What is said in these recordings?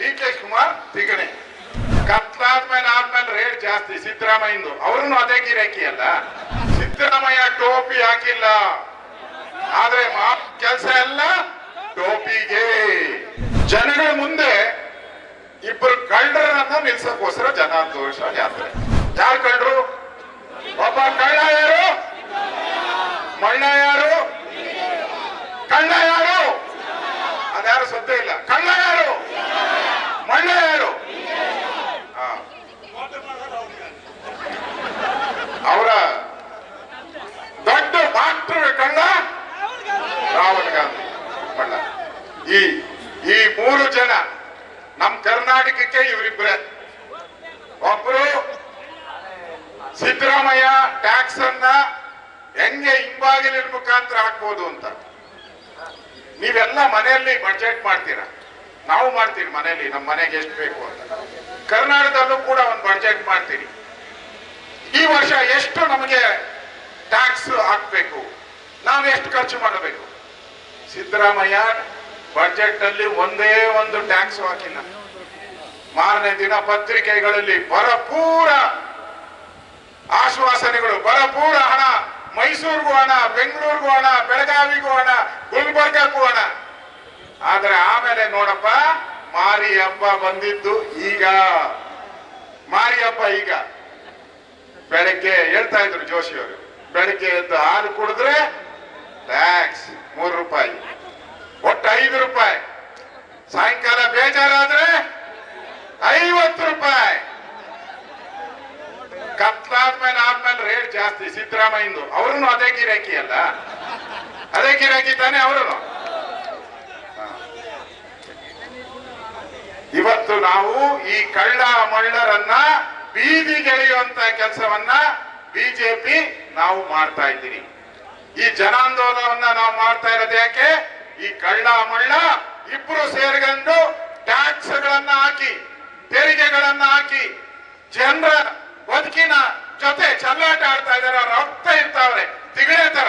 D K Shivakumar ತಿಗಣೆ ಕತ್ಲಾದ್ಮೇಲೆ ಆದ್ಮೇಲೆ rate ಜಾಸ್ತಿ, ಸಿದ್ದರಾಮಯ್ಯಂದು. ಅವ್ರನ್ನು ಅದೇ ಗಿರಾಕಿ ಅಲ್ಲ. ಸಿದ್ದರಾಮಯ್ಯ ಟೋಪಿ ಹಾಕಿಲ್ಲ. ಆದ್ರೆ ಕೆಲಸ ಎಲ್ಲ ಟೋಪಿಗೆ. ಜನಗಳ ಮುಂದೆ ಇಬ್ಬರು ಕಳ್ಳರನ್ನ ನಿಲ್ಸಕ್ಕೋಸ್ಕರ ಜನಾಂದೋಷ ಯಾತ್ರೆ ಯಾರು ಕಳ್ಳರು? ಒಬ್ಬ ಕಳ್ಳ ಯಾರು? ಮಳ್ಳ ಯಾರು? ಕಳ್ಳ ಯಾರು ಅದ್ಯಾರು ಸದ್ಯ ಇಲ್ಲ ಕಳ್ಳ ಯಾರು ಮಳ್ಳ ಯಾರು ಹಾ. ಅವರ ದೊಡ್ಡ ಡಾಕ್ಟರ್ ಕಳ್ಳ ರಾಹುಲ್ ಗಾಂಧಿ ಮಳ್ಳ ಈ ಈ ಮೂರು ಜನ. ನಮ್ಮ ಕರ್ನಾಟಕಕ್ಕೆ ಇವರಿಬ್ಬರೇ ಒಬ್ರು ಸಿದ್ದರಾಮಯ್ಯ ಟ್ಯಾಕ್ಸ್ ಅನ್ನ ಹೆಂಗೆ ಹಿಂಬಾಗಿಲಿನ ಮುಖಾಂತರ ಹಾಕ್ಬೋದು ಅಂತ. ನೀವೆಲ್ಲ ಮನೆಯಲ್ಲಿ ಬಜೆಟ್ ಮಾಡ್ತೀರಾ? ನಾವು ಮಾಡ್ತೀವಿ ಮನೆಯಲ್ಲಿ ನಮ್ಮ ಮನೆಗೆ ಎಷ್ಟು ಬೇಕು ಅಂತ. ಕರ್ನಾಟಕದಲ್ಲೂ ಕೂಡ ಒಂದು ಬಜೆಟ್ ಮಾಡ್ತೀರಿ. ಈ ವರ್ಷ ಎಷ್ಟು ನಮಗೆ ಟ್ಯಾಕ್ಸ್ ಹಾಕ್ಬೇಕು? ನಾವು ಎಷ್ಟು ಖರ್ಚು ಮಾಡಬೇಕು? ಸಿದ್ದರಾಮಯ್ಯ ಬಡ್ಜೆಟ್ ಅಲ್ಲಿ ಒಂದೇ ಒಂದು ಟ್ಯಾಕ್ಸ್ ಹಾಕಿಲ್ಲ. ಮಾರನೇ ದಿನ ಪತ್ರಿಕೆಗಳಲ್ಲಿ ಭರಪೂರ ಆಶ್ವಾಸನೆಗಳು, ಭರಪೂರ ಹಣ. ಮೈಸೂರಿಗೂ ಹಣ, ಬೆಂಗಳೂರಿಗೂ ಹಣ, ಬೆಳಗಾವಿಗೂ ಹಣ, ಗುಲ್ಬರ್ಗಕ್ಕೂ ಹಣ. ಆದ್ರೆ ಆಮೇಲೆ ನೋಡಪ್ಪ ಮಾರಿ ಹಬ್ಬ ಬಂದಿದ್ದು ಈಗ. ಮಾರಿ ಹಬ್ಬ ಈಗ. ಬೆಳಗ್ಗೆ ಹೇಳ್ತಾ ಇದ್ರು ಜೋಶಿಯವರು ಬೆಳಗ್ಗೆ ಎದ್ದು ಹಾಲು ಕುಡಿದ್ರೆ ಟ್ಯಾಕ್ಸ್ ಮೂರು ರೂಪಾಯಿ. ಒಟ್ಟು ಐದು ರೂಪಾಯಿ. ಸಾಯಂಕಾಲ ಬೇಜಾರಾದ್ರೆ ಐವತ್ತು ರೂಪಾಯಿ. ಕತ್ಲಾದ್ಮೇಲೆ ಆದ್ಮೇಲೆ ರೇಟ್ ಜಾಸ್ತಿ, ಸಿದ್ದರಾಮಯ್ಯಂದು. ಅವ್ರನ್ನು ಅದೇ ಗಿರಾಕಿ ಅಲ್ಲ? ಅದೇ ಗಿರಾಕಿ ತಾನೆ ಅವರನ್ನು ಇವತ್ತು ನಾವು ಈ ಕಳ್ಳ ಮಳ್ಳರನ್ನ ಬೀದಿಗೆಳೆಯುವಂತ ಕೆಲಸವನ್ನ ಬಿಜೆಪಿ ನಾವು ಮಾಡ್ತಾ ಇದ್ದೀವಿ ಈ ಜನಾಂದೋಲನವನ್ನ ನಾವು ಮಾಡ್ತಾ ಇರೋದು ಯಾಕೆ? ಈ ಕಳ್ಳ ಮಳ್ಳ ಇಬ್ರು ಸೇರ್ಕೊಂಡು ಟ್ಯಾಕ್ಸ್ ಗಳನ್ನ ಹಾಕಿ, ತೆರಿಗೆಗಳನ್ನ ಹಾಕಿ, ಜನರ ಬದುಕಿನ ಜೊತೆ ಚಲ್ಲಾಟ ಆಡ್ತಾ ಇದಾರೆ ರಕ್ತ ಇರ್ತಾವ್ರೆ. ತಿಗಳೆ ತರ.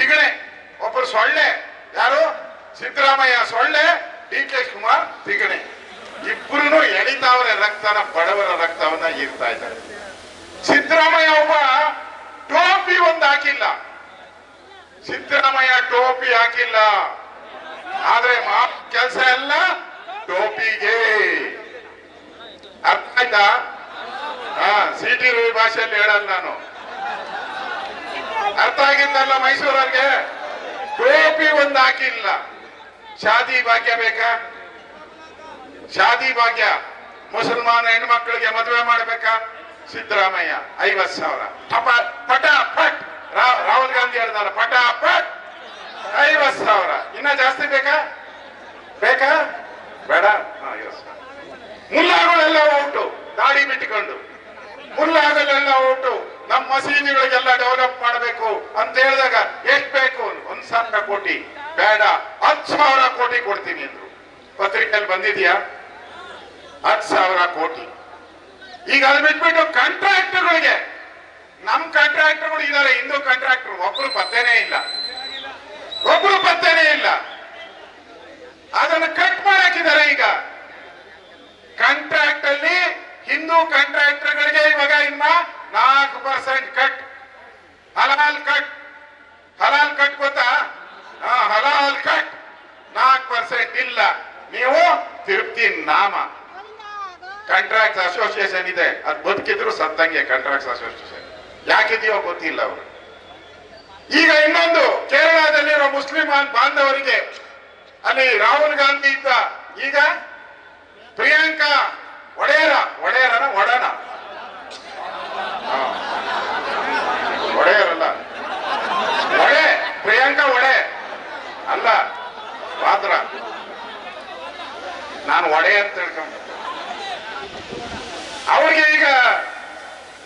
ತಿಗಳೆ ಒಬ್ಬರು ಸೊಳ್ಳೆ. ಯಾರು? ಸಿದ್ದರಾಮಯ್ಯ ಸೊಳ್ಳೆ ಡಿ ಕೆ ಕುಮಾರ್ ತಿಗಣೆ. ಇಬ್ಬರು ಎಳಿತಾವ್ರೆ ರಕ್ತನ, ಬಡವರ ರಕ್ತವನ್ನ ಹೀರ್ತಾ ಇದ್ದಾರೆ. ಸಿದ್ದರಾಮಯ್ಯ ಒಬ್ಬ ಟೋಪಿ ಒಂದು ಹಾಕಿಲ್ಲ. ಸಿದ್ದರಾಮಯ್ಯ ಟೋಪಿ ಹಾಕಿಲ್ಲ. ಆದ್ರೆ ಕೆಲಸ ಎಲ್ಲ ಟೋಪಿಗೆ. ಅರ್ಥ ಆಯ್ತಾ? ಹಾ, ಸಿಟಿ ರವಿ ಭಾಷೆಯಲ್ಲಿ ಹೇಳಲ್ಲ ನಾನು. ಅರ್ಥ ಆಗಿದ್ದಲ್ಲ ಮೈಸೂರವ್ರಿಗೆ? ಟೋಪಿ ಒಂದು ಹಾಕಿಲ್ಲ. ಶಾದಿ ಭಾಗ್ಯ ಬೇಕಾ? ಶಾದಿ ಭಾಗ್ಯ. ಮುಸಲ್ಮಾನ ಹೆಣ್ಮಕ್ಳಿಗೆ ಮದುವೆ ಮಾಡ್ಬೇಕಾ? ಸಿದ್ದರಾಮಯ್ಯ ಐವತ್ ಸಾವಿರ. ಪಟ ಪಟ. ರಾಹುಲ್ ಗಾಂಧಿ ಹೇಳ್ದಲ್ಲ ಪಟ ಪಟ್ ಐವತ್ ಸಾವಿರ. ಇನ್ನ ಜಾಸ್ತಿ ಬೇಕಾ? ಬೇಕಾ? ಬೇಡ. ಮುಲ್ಲಾಗಳೆಲ್ಲ ಔಟು ದಾಡಿ ಬಿಟ್ಟುಕೊಂಡು. ಮುಲ್ಲಾಗಳೆಲ್ಲ ಔಟು ನಮ್ಮ ಮಸೀದಿಗಳಿಗೆಲ್ಲ ಡೆವಲಪ್ ಮಾಡಬೇಕು ಅಂತ ಹೇಳಿದಾಗ ಎಷ್ಟು ಬೇಕು ಒಂದ್ ಸಾವಿರ ಕೋಟಿ. ಬೇಡ. ಹತ್ತು ಸಾವಿರ ಕೋಟಿ ಕೊಡ್ತೀನಿ ಅಂದ್ರು. ಪತ್ರಿಕೆಯಲ್ಲಿ ಬಂದಿದ್ಯಾ? ಹತ್ತು ಸಾವಿರ ಕೋಟಿ. ಈಗ ಅದು ಬಿಟ್ಬಿಟ್ಟು ಕಾಂಟ್ರಾಕ್ಟರ್ಗಳಿಗೆ ನಮ್ ಕಾಂಟ್ರಾಕ್ಟರ್ಗಳು ಇದಾರೆ, ಹಿಂದೂ ಕಾಂಟ್ರಾಕ್ಟರ್ ಒಬ್ರು ಪತ್ತೆನೇ ಇಲ್ಲ. ಒಬ್ರು ಪತ್ತೆನೇ ಇಲ್ಲ. ಅದನ್ನು ಕಟ್ ಮಾಡಾಕಿದ್ದಾರೆ ಈಗ. ಕಾಂಟ್ರಾಕ್ಟ್ ಅಲ್ಲಿ ಹಿಂದೂ ಕಾಂಟ್ರಾಕ್ಟರ್ಗಳಿಗೆ ಇವಾಗ ಇನ್ನ ನಾಲ್ಕು ಪರ್ಸೆಂಟ್ ಕಟ್ ಹಲಾಲ್ ಕಟ್ ಹಲಾಲ್ ಕಟ್ ಗೊತ್ತಾ? ಹಲಾಲ್ ಕಟ್ ನಾಲ್ಕು ಪರ್ಸೆಂಟ್ ಇಲ್ಲ. ನೀವು ತಿರುಪ್ತಿ ನಾಮ. ಕಾಂಟ್ರಾಕ್ಟ್ ಅಸೋಸಿಯೇಷನ್ ಇದೆ. ಅದು ಬದುಕಿದ್ರು ಸತ್ತಂಗೆ ಕಾಂಟ್ರಾಕ್ಟ್ ಅಸೋಸಿಯೇಷನ್ ಯಾಕಿದೆಯೋ ಗೊತ್ತಿಲ್ಲ ಅವರು. ಈಗ ಇನ್ನೊಂದು ಕೇರಳದಲ್ಲಿರೋ ಮುಸ್ಲಿಮಾನ್ ಬಾಂಧವರಿಗೆ ಅಲ್ಲಿ ರಾಹುಲ್ ಗಾಂಧಿ ಇದ್ದ ಈಗ ಪ್ರಿಯಾಂಕಾ ಒಡೆಯರ, ಒಡೆಯರನ ಒಡನ. ಒಡೆಯರಲ್ಲ. ಒಡೆ, ಪ್ರಿಯಾಂಕಾ ಒಡೆ. ಅಲ್ಲ ಪಾತ್ರ ನಾನು ಒಡೆ ಅಂತ ತಿಳ್ಕೊಂಡೆ ಅವ್ರಿಗೆ ಈಗ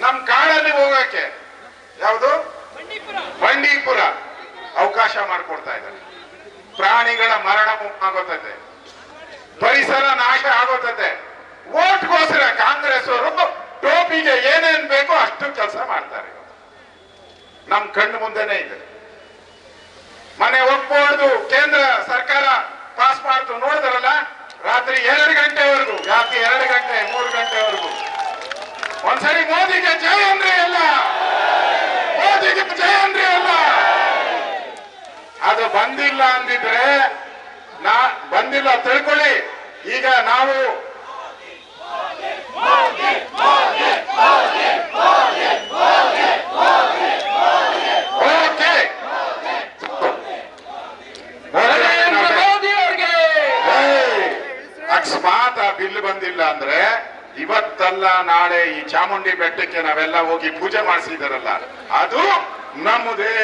ನಮ್ ಕಾಡಲ್ಲಿ ಹೋಗಕ್ಕೆ ಯಾವುದು? ಬಂಡೀಪುರ. ಅವಕಾಶ ಮಾಡಿಕೊಡ್ತಾ ಇದ್ದಾರೆ. ಪ್ರಾಣಿಗಳ ಮರಣ ಆಗೋತದೆ ಪರಿಸರ ನಾಶ ಆಗೋತತೆ. ಓಟ್ಗೋಸ್ಕರ ಕಾಂಗ್ರೆಸ್ ಅವರು ಟೋಪಿಗೆ ಏನೇನ್ ಬೇಕೋ ಅಷ್ಟು ಕೆಲಸ ಮಾಡ್ತಾರೆ. ನಮ್ ಕಣ್ಣು ಮುಂದೆನೆ ಇದೆ. ಮನೆ ಒಪ್ಪುವುದು ಕೇಂದ್ರ ಸರ್ಕಾರ ಜಯ ಅಂದ್ರೆ ಅಲ್ಲ. ಮೋದಿಗೆ ಜಯ ಅಂದ್ರೆ ಎಲ್ಲ ಅದು ಬಂದಿಲ್ಲ ಅಂದಿದ್ರೆ ನಾ ಬಂದಿಲ್ಲ ತಿಳ್ಕೊಳ್ಳಿ. ಈಗ ನಾವು! ಅಕಸ್ಮಾತ್ ಆ ಬಿಲ್ ಬಂದಿಲ್ಲ ಅಂದ್ರೆ ಇವತ್ತಲ್ಲ ನಾಳೆ ಈ ಚಾಮುಂಡಿ ಬೆಟ್ಟಕ್ಕೆ ನಾವೆಲ್ಲ ಹೋಗಿ ಪೂಜೆ ಮಾಡಿಸಿದಾರಲ್ಲ ಅದು ನಮ್ಮದೇ.